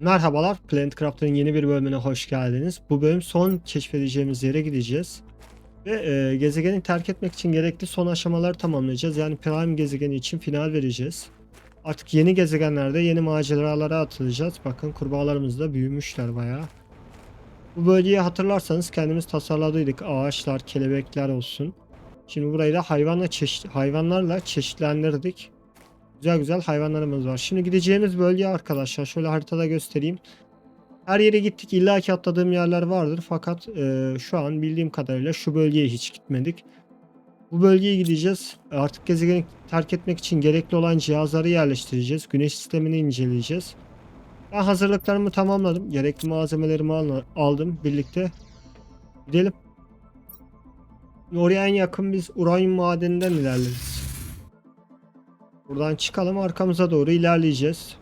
Merhabalar, Planet Craft'ın yeni bir bölümüne hoş geldiniz. Bu bölüm son keşfedeceğimiz yere gideceğiz. Ve e, gezegeni terk etmek için gerekli son aşamaları tamamlayacağız. Yani Prime gezegeni için final vereceğiz. Artık yeni gezegenlerde yeni maceralara atılacağız. Bakın kurbağalarımız da büyümüşler bayağı. Bu bölgeyi hatırlarsanız kendimiz tasarladıydık. Ağaçlar, kelebekler olsun. Şimdi burayı da hayvanla çeşit, hayvanlarla çeşitlendirdik. Güzel güzel hayvanlarımız var. Şimdi gideceğimiz bölge arkadaşlar şöyle haritada göstereyim. Her yere gittik. İlla ki atladığım yerler vardır. Fakat e, şu an bildiğim kadarıyla şu bölgeye hiç gitmedik. Bu bölgeye gideceğiz. Artık gezegeni terk etmek için gerekli olan cihazları yerleştireceğiz. Güneş sistemini inceleyeceğiz. Ben hazırlıklarımı tamamladım. Gerekli malzemelerimi al- aldım. Birlikte gidelim. Oraya en yakın biz uranyum madeninden ilerleriz. Buradan çıkalım arkamıza doğru ilerleyeceğiz.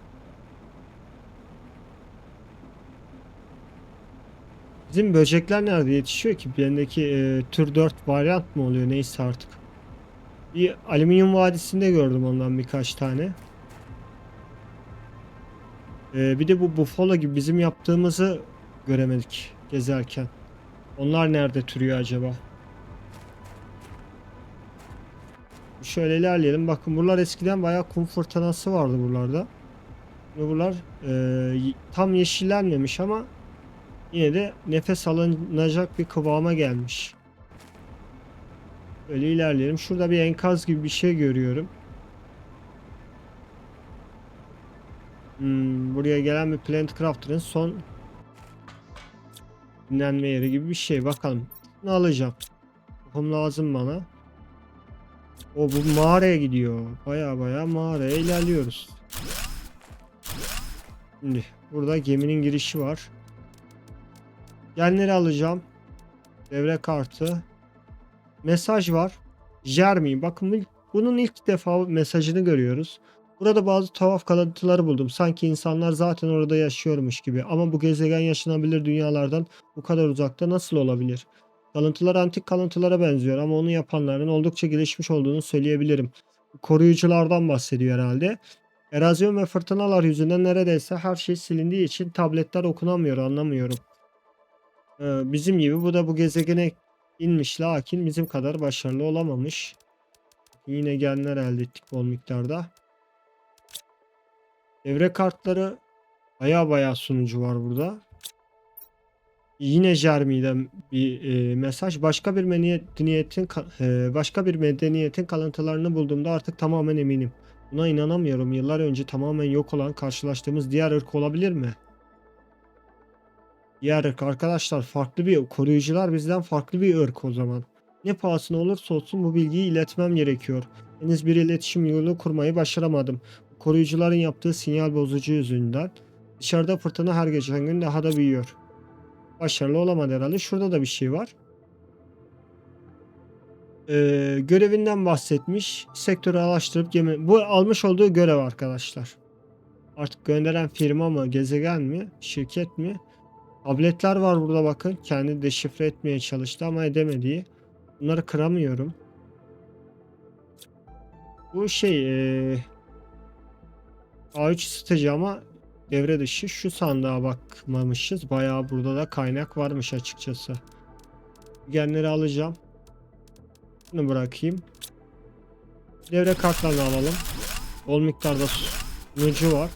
Bizim böcekler nerede yetişiyor ki? Bendeki e, tür 4 varyant mı oluyor neyse artık. Bir alüminyum vadisinde gördüm ondan birkaç tane. E, bir de bu buffalo gibi bizim yaptığımızı göremedik gezerken. Onlar nerede türüyor acaba? Şöyle ilerleyelim. Bakın buralar eskiden bayağı kum fırtınası vardı buralarda. Ve buralar e, tam yeşillenmemiş ama yine de nefes alınacak bir kıvama gelmiş. Böyle ilerleyelim. Şurada bir enkaz gibi bir şey görüyorum. Hmm, buraya gelen bir Plant Crafter'ın son dinlenme yeri gibi bir şey. Bakalım. Bunu alacağım. Tohum lazım bana. O bu mağaraya gidiyor. Baya baya mağaraya ilerliyoruz. Şimdi burada geminin girişi var. Genleri alacağım. Devre kartı. Mesaj var. Jeremy. Bakın bu- bunun ilk defa mesajını görüyoruz. Burada bazı tuhaf kalıntıları buldum. Sanki insanlar zaten orada yaşıyormuş gibi. Ama bu gezegen yaşanabilir dünyalardan bu kadar uzakta nasıl olabilir? Kalıntılar antik kalıntılara benziyor ama onu yapanların oldukça gelişmiş olduğunu söyleyebilirim. Koruyuculardan bahsediyor herhalde. Erozyon ve fırtınalar yüzünden neredeyse her şey silindiği için tabletler okunamıyor anlamıyorum. Ee, bizim gibi bu da bu gezegene inmiş lakin bizim kadar başarılı olamamış. Yine genler elde ettik bol miktarda. Devre kartları baya baya sunucu var burada. Yine Jeremy'den bir e, mesaj. Başka bir medeniyetin e, başka bir medeniyetin kalıntılarını bulduğumda artık tamamen eminim. Buna inanamıyorum. Yıllar önce tamamen yok olan karşılaştığımız diğer ırk olabilir mi? Diğer ırk arkadaşlar farklı bir koruyucular bizden farklı bir ırk o zaman. Ne pahasına olursa olsun bu bilgiyi iletmem gerekiyor. Henüz bir iletişim yolu kurmayı başaramadım. Koruyucuların yaptığı sinyal bozucu yüzünden. Dışarıda fırtına her geçen gün daha da büyüyor. Başarılı olamadı herhalde. Şurada da bir şey var. Ee, görevinden bahsetmiş. Sektörü araştırıp gemi... Bu almış olduğu görev arkadaşlar. Artık gönderen firma mı, gezegen mi, şirket mi? Tabletler var burada bakın. Kendi deşifre etmeye çalıştı ama edemediği. Bunları kıramıyorum. Bu şey ee, A3 ısıtıcı ama devre dışı şu sandığa bakmamışız. Bayağı burada da kaynak varmış açıkçası. Genleri alacağım. Bunu bırakayım. Devre kartlarını alalım. Bol miktarda sunucu var.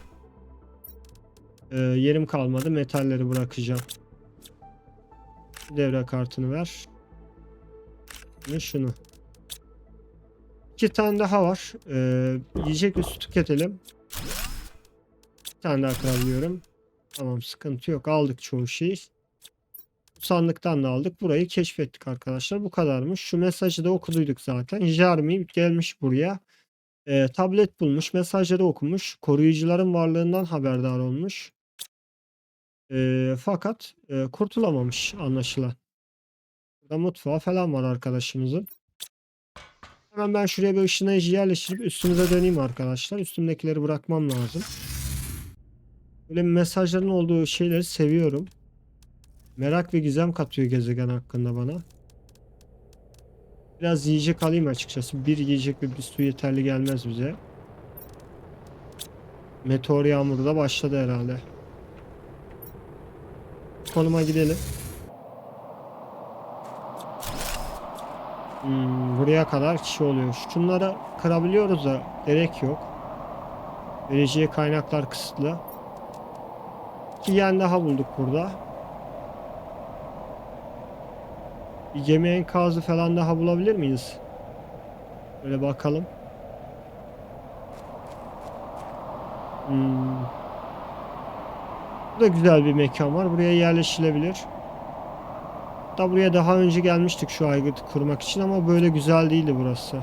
Ee, yerim kalmadı. Metalleri bırakacağım. Devre kartını ver. Ve şunu. İki tane daha var. Ee, yiyecek üstü tüketelim. Bir tane daha kırabiliyorum. Tamam sıkıntı yok. Aldık çoğu şeyi. Sandıktan da aldık. Burayı keşfettik arkadaşlar. Bu kadarmış. Şu mesajı da okuduyduk zaten. Jeremy gelmiş buraya. Ee, tablet bulmuş. Mesajları okumuş. Koruyucuların varlığından haberdar olmuş. Ee, fakat e, kurtulamamış anlaşılan. Burada mutfağı falan var arkadaşımızın. Hemen ben şuraya bir ışınlayıcı yerleştirip üstümüze döneyim arkadaşlar. Üstümdekileri bırakmam lazım. Böyle mesajların olduğu şeyleri seviyorum. Merak ve gizem katıyor gezegen hakkında bana. Biraz yiyecek alayım açıkçası. Bir yiyecek ve bir su yeterli gelmez bize. Meteor yağmuru da başladı herhalde. konuma gidelim. Hmm, buraya kadar kişi oluyor. Şunları kırabiliyoruz da gerek yok. Vereceği kaynaklar kısıtlı. İki yen daha bulduk burada. Bir gemi enkazı falan daha bulabilir miyiz? Böyle bakalım. Hmm. Burada güzel bir mekan var. Buraya yerleşilebilir. Hatta buraya daha önce gelmiştik şu aygıtı kurmak için ama böyle güzel değildi burası.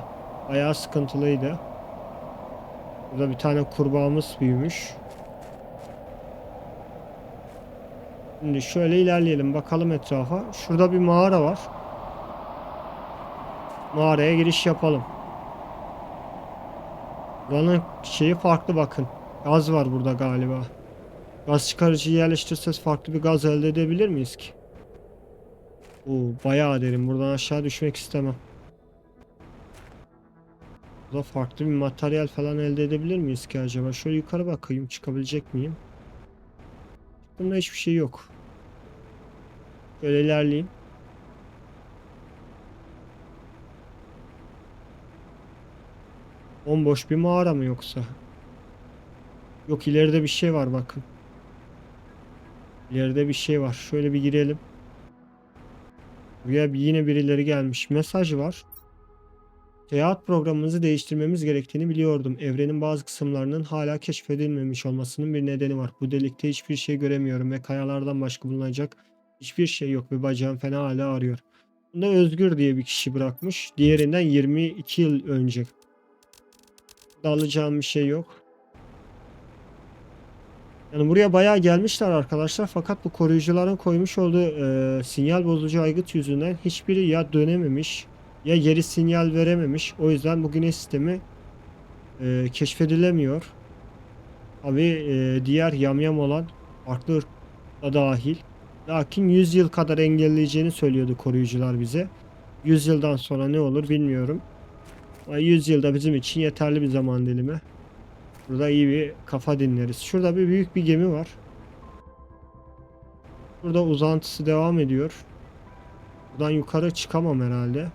Bayağı sıkıntılıydı. Burada bir tane kurbağamız büyümüş. Şimdi şöyle ilerleyelim bakalım etrafa. Şurada bir mağara var. Mağaraya giriş yapalım. Buranın şeyi farklı bakın. Gaz var burada galiba. Gaz çıkarıcıyı yerleştirseniz farklı bir gaz elde edebilir miyiz ki? Oo, bayağı derin. Buradan aşağı düşmek istemem. Burada farklı bir materyal falan elde edebilir miyiz ki acaba? Şöyle yukarı bakayım. Çıkabilecek miyim? Bunda hiçbir şey yok. Böyle ilerleyeyim. Bomboş bir mağara mı yoksa? Yok ileride bir şey var bakın. İleride bir şey var. Şöyle bir girelim. Buraya bir yine birileri gelmiş. Mesaj var. Seyahat programımızı değiştirmemiz gerektiğini biliyordum. Evrenin bazı kısımlarının hala keşfedilmemiş olmasının bir nedeni var. Bu delikte hiçbir şey göremiyorum ve kayalardan başka bulunacak hiçbir şey yok ve bacağım fena hala ağrıyor. Bunda Özgür diye bir kişi bırakmış. Diğerinden 22 yıl önce. Burada alacağım bir şey yok. Yani buraya bayağı gelmişler arkadaşlar fakat bu koruyucuların koymuş olduğu e, sinyal bozucu aygıt yüzünden hiçbiri ya dönememiş ya geri sinyal verememiş. O yüzden bu güneş sistemi e, keşfedilemiyor. Tabi e, diğer yamyam olan farklı ırk da dahil. Lakin 100 yıl kadar engelleyeceğini söylüyordu koruyucular bize. 100 yıldan sonra ne olur bilmiyorum. Ama 100 yılda bizim için yeterli bir zaman dilimi. Burada iyi bir kafa dinleriz. Şurada bir büyük bir gemi var. Burada uzantısı devam ediyor. Buradan yukarı çıkamam herhalde.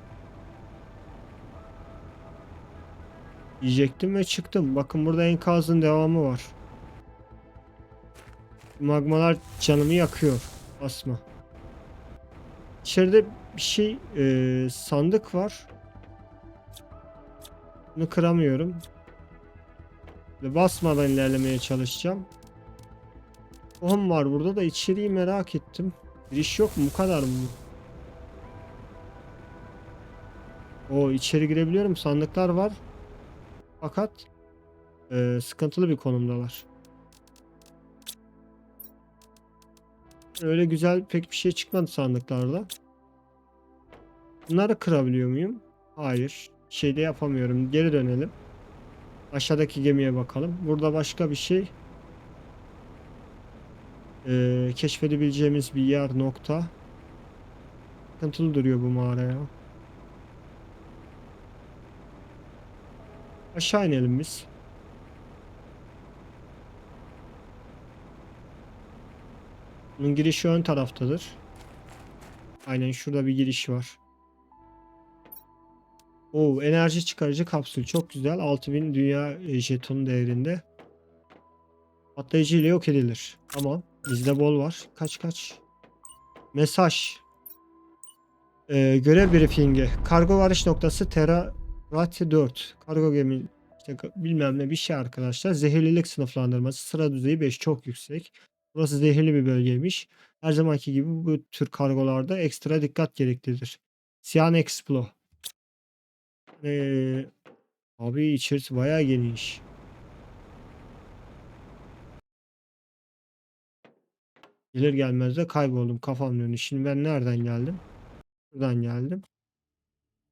Diyecektim ve çıktım. Bakın burada enkazın devamı var. Magmalar canımı yakıyor. Asma. İçeride bir şey e, sandık var. Bunu kıramıyorum. Ve basmadan ilerlemeye çalışacağım. Tohum var burada da içeriği merak ettim. Giriş yok mu? Bu kadar mı? O içeri girebiliyorum. Sandıklar var. Fakat e, sıkıntılı bir konumdalar. Öyle güzel pek bir şey çıkmadı sandıklarda. Bunları kırabiliyor muyum? Hayır. Şeyde yapamıyorum. Geri dönelim. Aşağıdaki gemiye bakalım. Burada başka bir şey ee, keşfedebileceğimiz bir yer nokta. Sıkıntılı duruyor bu mağara ya. Aşağı inelim biz. Bunun girişi ön taraftadır. Aynen şurada bir giriş var. Oo, enerji çıkarıcı kapsül çok güzel. 6000 dünya e, jeton değerinde. Patlayıcı ile yok edilir. Tamam. Bizde bol var. Kaç kaç. Mesaj. Ee, görev briefingi. Kargo varış noktası Terra Rati 4. Kargo gemi işte bilmem ne bir şey arkadaşlar. Zehirlilik sınıflandırması. Sıra düzeyi 5 çok yüksek. Burası zehirli bir bölgeymiş. Her zamanki gibi bu tür kargolarda ekstra dikkat gereklidir. Cyan Explo. Ee, abi içerisi bayağı geniş. Gelir gelmez de kayboldum kafam dönüyor. Şimdi ben nereden geldim? Buradan geldim.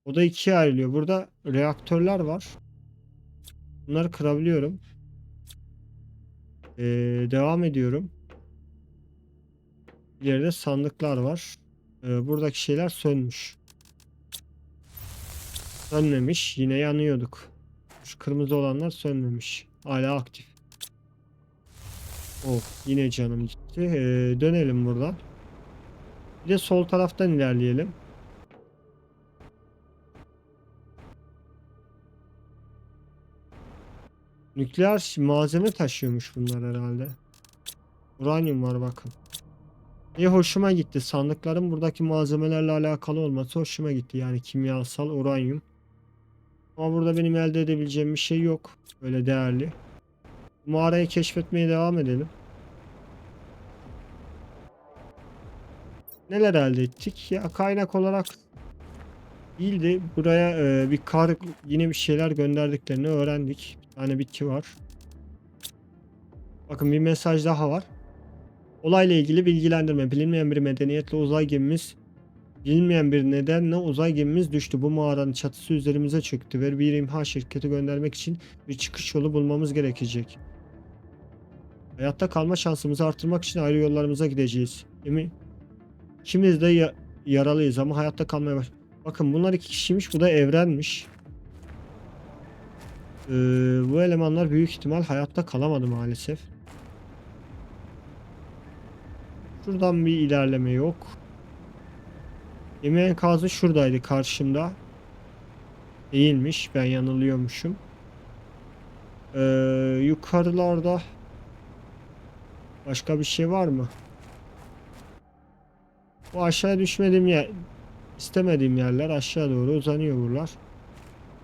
O da ikiye ayrılıyor. Burada reaktörler var. Bunları kırabiliyorum. Ee, devam ediyorum. İleride sandıklar var. Ee, buradaki şeyler sönmüş. Sönmemiş. Yine yanıyorduk. Şu kırmızı olanlar sönmemiş. Hala aktif. Oh yine canım gitti. Ee, dönelim buradan. Bir de sol taraftan ilerleyelim. Nükleer malzeme taşıyormuş bunlar herhalde. Uranyum var bakın. İyi hoşuma gitti. Sandıkların buradaki malzemelerle alakalı olması hoşuma gitti. Yani kimyasal uranyum. Ama burada benim elde edebileceğim bir şey yok. Öyle değerli. Mağarayı keşfetmeye devam edelim. Neler elde ettik? Ya kaynak olarak değildi. Buraya e, bir kar yine bir şeyler gönderdiklerini öğrendik. Tane bitki var. Bakın bir mesaj daha var. Olayla ilgili bilgilendirme. Bilinmeyen bir medeniyetle uzay gemimiz bilinmeyen bir nedenle uzay gemimiz düştü. Bu mağaranın çatısı üzerimize çöktü ve bir imha şirketi göndermek için bir çıkış yolu bulmamız gerekecek. Hayatta kalma şansımızı artırmak için ayrı yollarımıza gideceğiz. Emin İkimiz de ya- yaralıyız ama hayatta kalmaya baş. Bakın bunlar iki kişiymiş. Bu da evrenmiş. Ee, bu elemanlar büyük ihtimal hayatta kalamadı maalesef. Şuradan bir ilerleme yok. Gemi enkazı şuradaydı karşımda. Değilmiş. Ben yanılıyormuşum. Ee, yukarılarda başka bir şey var mı? Bu aşağı düşmediğim yer, istemediğim yerler aşağı doğru uzanıyor buralar.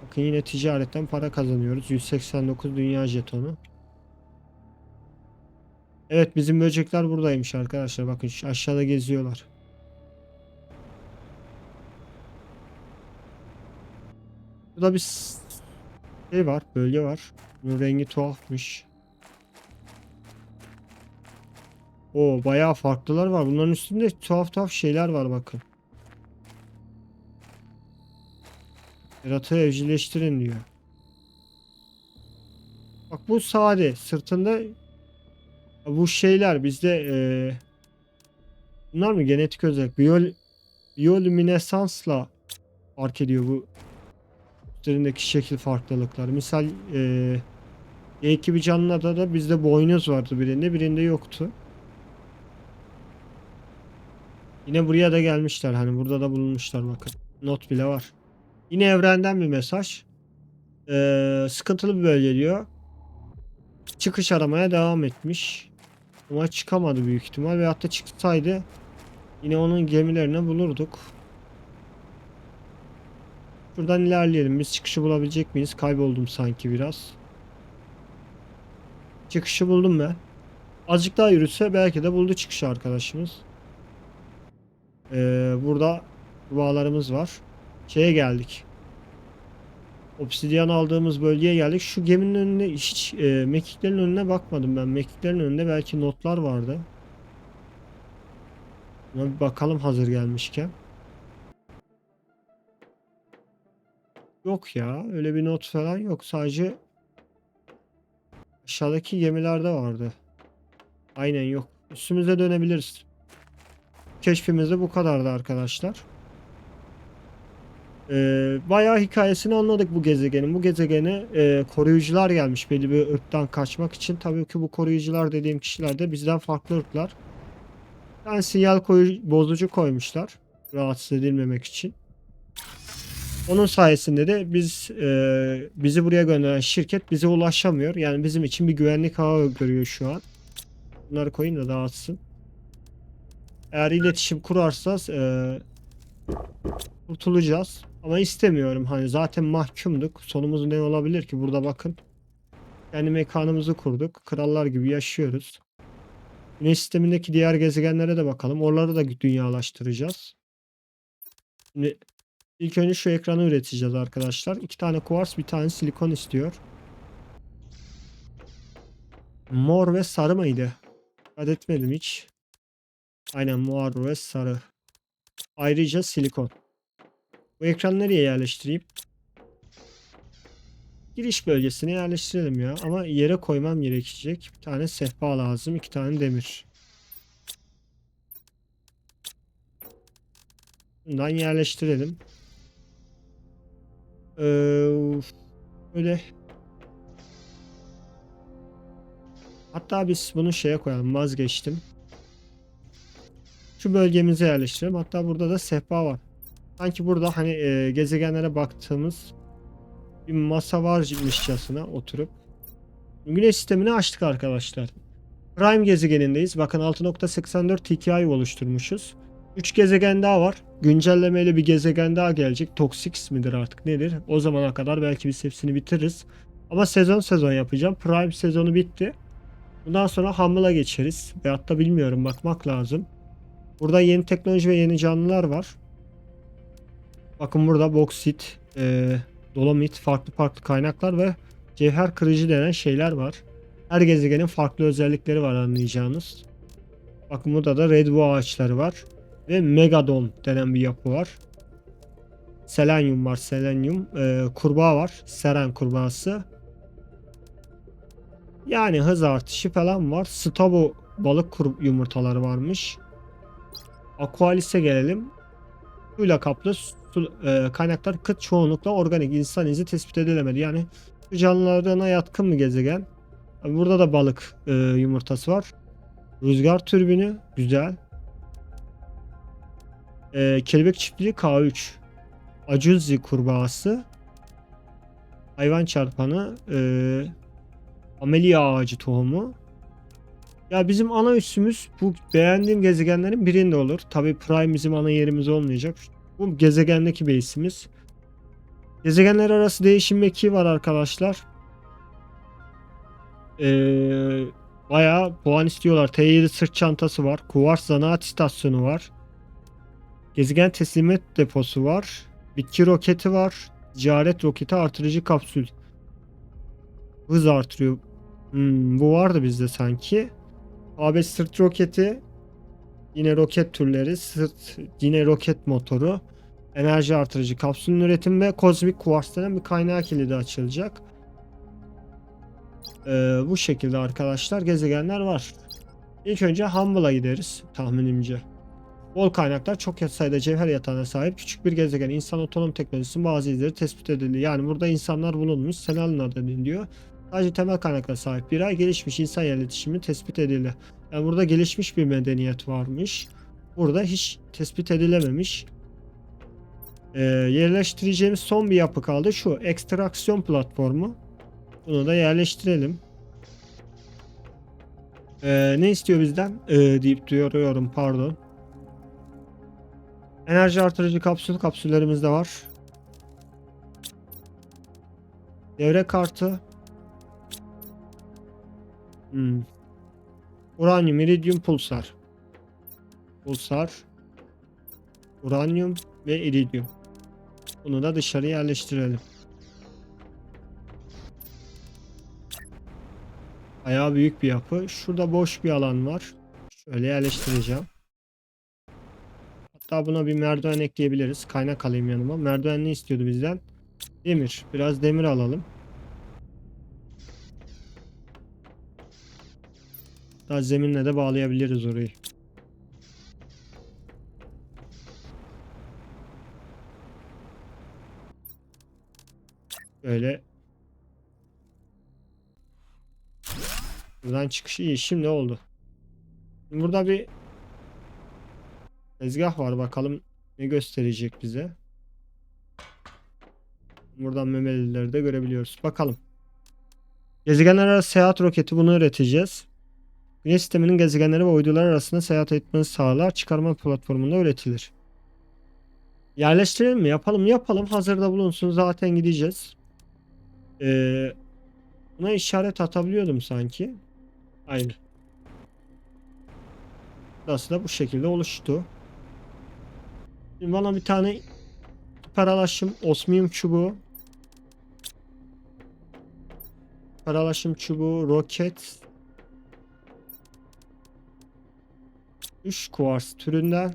Bakın yine ticaretten para kazanıyoruz. 189 dünya jetonu. Evet bizim böcekler buradaymış arkadaşlar. Bakın aşağıda geziyorlar. Burada bir şey var, bölge var. Bunun rengi tuhafmış. O bayağı farklılar var. Bunların üstünde tuhaf tuhaf şeyler var bakın. Yaratığı evcilleştirin diyor. Bak bu sade. Sırtında bu şeyler bizde eee, bunlar mı genetik özellik? Biyol biyolüminesansla fark ediyor bu üstlerindeki şekil farklılıkları. Misal eee E2 canlıda da bizde boynuz vardı birinde, birinde yoktu. Yine buraya da gelmişler. Hani burada da bulunmuşlar bakın. Not bile var. Yine evrenden bir mesaj. Ee, sıkıntılı bir bölge diyor. Çıkış aramaya devam etmiş. Ama çıkamadı büyük ihtimal. Veyahut da çıksaydı yine onun gemilerini bulurduk. Şuradan ilerleyelim. Biz çıkışı bulabilecek miyiz? Kayboldum sanki biraz. Çıkışı buldum ben. Azıcık daha yürüse belki de buldu çıkışı arkadaşımız. Ee, burada dualarımız var. Şeye geldik. Obsidyen aldığımız bölgeye geldik. Şu geminin önünde hiç e, mekiklerin önüne bakmadım ben. Mekiklerin önünde belki notlar vardı. Buna bir bakalım hazır gelmişken. Yok ya. Öyle bir not falan yok. Sadece aşağıdaki gemilerde vardı. Aynen yok. Üstümüze dönebiliriz. Keşfimiz de bu kadardı arkadaşlar. Ee, bayağı hikayesini anladık bu gezegenin. Bu gezegene e, koruyucular gelmiş belli bir ırktan kaçmak için. Tabii ki bu koruyucular dediğim kişiler de bizden farklı ırklar. Yani sinyal koyu, bozucu koymuşlar. Rahatsız edilmemek için. Onun sayesinde de biz e, bizi buraya gönderen şirket bize ulaşamıyor. Yani bizim için bir güvenlik ağı görüyor şu an. Bunları koyayım da dağıtsın. Eğer iletişim kurarsak e, kurtulacağız. Ama istemiyorum. Hani zaten mahkumduk. Sonumuz ne olabilir ki? Burada bakın. Yani mekanımızı kurduk. Krallar gibi yaşıyoruz. Güneş sistemindeki diğer gezegenlere de bakalım. Oraları da dünyalaştıracağız. Şimdi ilk önce şu ekranı üreteceğiz arkadaşlar. İki tane kuvars, bir tane silikon istiyor. Mor ve sarı mıydı? Dikkat etmedim hiç. Aynen mor ve sarı. Ayrıca silikon. Bu ekranı nereye yerleştireyim? Giriş bölgesine yerleştirelim ya. Ama yere koymam gerekecek. Bir tane sehpa lazım. iki tane demir. Bundan yerleştirelim. Ee. Hatta biz bunu şeye koyalım. Vazgeçtim. Şu bölgemize yerleştirelim. Hatta burada da sehpa var. Sanki burada hani e, gezegenlere baktığımız bir masa varmışçasına oturup Güneş sistemini açtık arkadaşlar. Prime gezegenindeyiz. Bakın 6.84 TKI oluşturmuşuz. 3 gezegen daha var. Güncellemeyle bir gezegen daha gelecek. Toxics midir artık nedir? O zamana kadar belki biz hepsini bitiririz. Ama sezon sezon yapacağım. Prime sezonu bitti. Bundan sonra Humble'a geçeriz. Veyahut da bilmiyorum bakmak lazım. Burada yeni teknoloji ve yeni canlılar var. Bakın burada boksit, e, dolomit, farklı farklı kaynaklar ve cevher kırıcı denen şeyler var. Her gezegenin farklı özellikleri var anlayacağınız. Bakın burada da redwood ağaçları var. Ve megadon denen bir yapı var. Selenyum var. Selenyum. Ee, kurbağa var. Seren kurbağası. Yani hız artışı falan var. Stabo balık yumurtaları varmış. Aqualis'e gelelim. Suyla kaplı su, e, kaynaklar kıt çoğunlukla organik insan izi tespit edilemedi. Yani su canlılarına yatkın mı gezegen? Burada da balık e, yumurtası var. Rüzgar türbünü güzel. E, kelebek çiftliği K3. Acuzzi kurbağası. Hayvan çarpanı. E, amelia ağacı tohumu. Ya bizim ana üssümüz bu beğendiğim gezegenlerin birinde olur. Tabi Prime bizim ana yerimiz olmayacak. Bu gezegendeki base'imiz. Gezegenler arası değişim mekiği var arkadaşlar. Ee, bayağı puan istiyorlar. T7 sırt çantası var. Kuvars zanaat istasyonu var. Gezegen teslimat deposu var. Bitki roketi var. Ticaret roketi artırıcı kapsül. Hız artırıyor. Hmm, bu vardı bizde sanki. AB sırt roketi. Yine roket türleri. Sırt yine roket motoru. Enerji artırıcı kapsülün üretimi ve kozmik kuvars denen bir kaynağı kilidi açılacak. Ee, bu şekilde arkadaşlar gezegenler var. İlk önce Humble'a gideriz tahminimce. Bol kaynaklar çok sayıda cevher yatağına sahip küçük bir gezegen. İnsan otonom teknolojisinin bazı izleri tespit edildi. Yani burada insanlar bulunmuş. Senalin adı deniliyor. Sadece temel kaynaklara sahip bir ay gelişmiş insan iletişimi tespit edildi. Yani burada gelişmiş bir medeniyet varmış. Burada hiç tespit edilememiş. Ee, yerleştireceğimiz son bir yapı kaldı. Şu ekstraksiyon platformu. Bunu da yerleştirelim. Ee, ne istiyor bizden? Ee, deyip duyuyorum pardon. Enerji artırıcı kapsül kapsüllerimiz de var. Devre kartı. Hmm. Uranyum, iridyum, pulsar. Pulsar. Uranyum ve iridyum. Bunu da dışarı yerleştirelim. Bayağı büyük bir yapı. Şurada boş bir alan var. Şöyle yerleştireceğim. Hatta buna bir merdiven ekleyebiliriz. Kaynak alayım yanıma. Merdiven ne istiyordu bizden? Demir. Biraz demir alalım. Daha zeminle de bağlayabiliriz orayı. Böyle Buradan çıkış iyi. Şimdi oldu. Burada bir tezgah var. Bakalım ne gösterecek bize. Buradan memelileri de görebiliyoruz. Bakalım. Gezegenler arası seyahat roketi bunu üreteceğiz. Güneş sisteminin gezegenleri ve uydular arasında seyahat etmeni sağlar. Çıkarma platformunda üretilir. Yerleştirelim mi? Yapalım? Yapalım. Hazırda bulunsun. Zaten gideceğiz. Ee, buna işaret atabiliyordum sanki. Aynı. Burası da bu şekilde oluştu. Şimdi bana bir tane paralaşım osmiyum çubuğu paralaşım çubuğu roket 3 kuvars türünden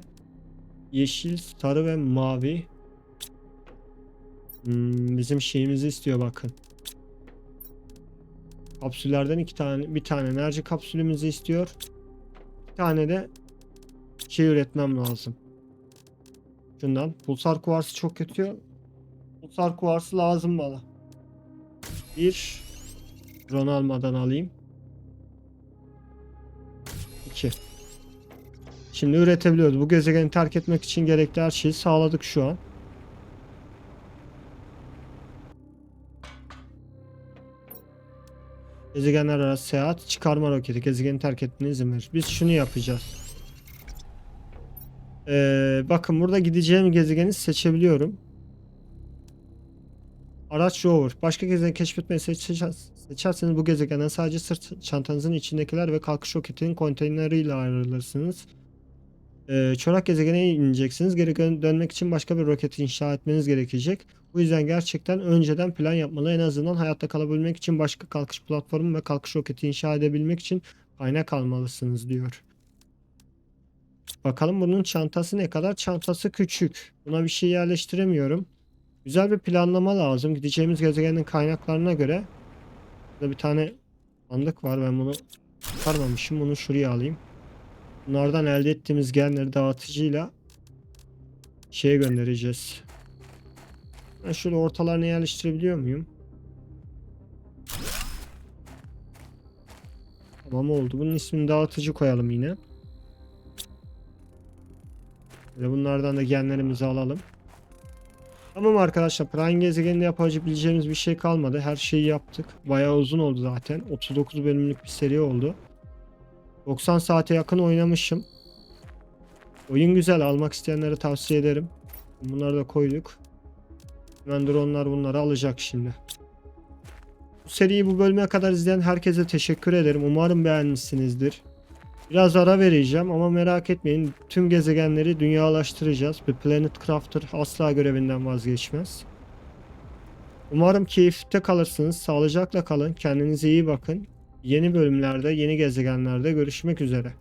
yeşil, sarı ve mavi Hmm, bizim şeyimizi istiyor bakın. Kapsüllerden iki tane bir tane enerji kapsülümüzü istiyor. Bir tane de şey üretmem lazım. Şundan. Pulsar kuvarsı çok kötü. Pulsar kuvarsı lazım bana. Bir. Drone almadan alayım. İki. Şimdi üretebiliyoruz. Bu gezegeni terk etmek için gerekli her şeyi sağladık şu an. Gezegenler arası seyahat çıkarma roketi gezegeni terk etmene izin verir. Biz şunu yapacağız. Ee, bakın burada gideceğim gezegeni seçebiliyorum. Araç rover. Başka gezegen keşfetmeyi seçer- seçerseniz bu gezegenden sadece sırt çantanızın içindekiler ve kalkış roketinin konteyneriyle ayrılırsınız. Ee, çorak gezegene ineceksiniz. Geri dön- dönmek için başka bir roket inşa etmeniz gerekecek. Bu yüzden gerçekten önceden plan yapmalı. En azından hayatta kalabilmek için başka kalkış platformu ve kalkış roketi inşa edebilmek için kaynak almalısınız diyor. Bakalım bunun çantası ne kadar? Çantası küçük. Buna bir şey yerleştiremiyorum. Güzel bir planlama lazım. Gideceğimiz gezegenin kaynaklarına göre. Burada bir tane sandık var. Ben bunu çıkarmamışım. Bunu şuraya alayım. Bunlardan elde ettiğimiz genleri dağıtıcıyla şeye göndereceğiz. Ben şöyle ortalarına yerleştirebiliyor muyum? Tamam oldu. Bunun ismini dağıtıcı koyalım yine. Ve bunlardan da genlerimizi alalım. Tamam arkadaşlar Prime gezegeninde yapabileceğimiz bir şey kalmadı. Her şeyi yaptık. Bayağı uzun oldu zaten. 39 bölümlük bir seri oldu. 90 saate yakın oynamışım. Oyun güzel. Almak isteyenlere tavsiye ederim. Bunları da koyduk. Hemen dronlar bunları alacak şimdi. Bu seriyi bu bölüme kadar izleyen herkese teşekkür ederim. Umarım beğenmişsinizdir. Biraz ara vereceğim ama merak etmeyin. Tüm gezegenleri dünyalaştıracağız. Bir Planet Crafter asla görevinden vazgeçmez. Umarım keyifte kalırsınız. Sağlıcakla kalın. Kendinize iyi bakın. Yeni bölümlerde, yeni gezegenlerde görüşmek üzere.